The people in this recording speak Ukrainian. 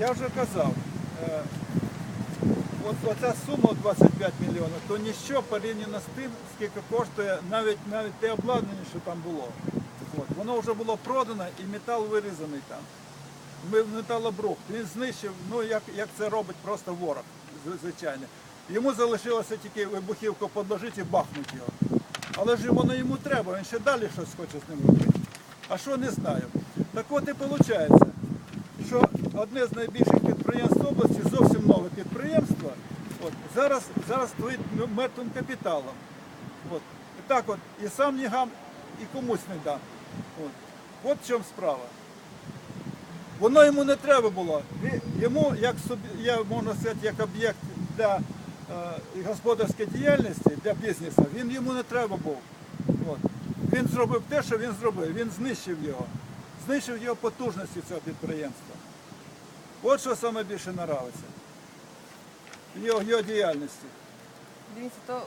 Я вже казав, е, от оця сума 25 мільйонів, то ніщо порівняно з тим, скільки коштує навіть навіть те обладнання, що там було. От, воно вже було продано і метал вирізаний там. Металобрухт. Він знищив, ну як, як це робить просто ворог, звичайно. Йому залишилося тільки вибухівку подложити і бахнути його. Але ж воно йому треба, він ще далі щось хоче з ним робити. А що не знаю. Так от і виходить, що одне з найбільших підприємств області, зовсім нове підприємство, от, зараз, зараз стоїть мертвим капіталом. От. І так от, і сам не гам, і комусь не дам. От, от в чому справа. Воно йому не треба було. Йому, як я можна сказати, як об'єкт для е, господарської діяльності, для бізнесу, він йому не треба був. От. Він зробив те, що він зробив. Він знищив його. Знищив його потужності цього підприємства. От що саме більше в Його, його діяльності. Дивіться, то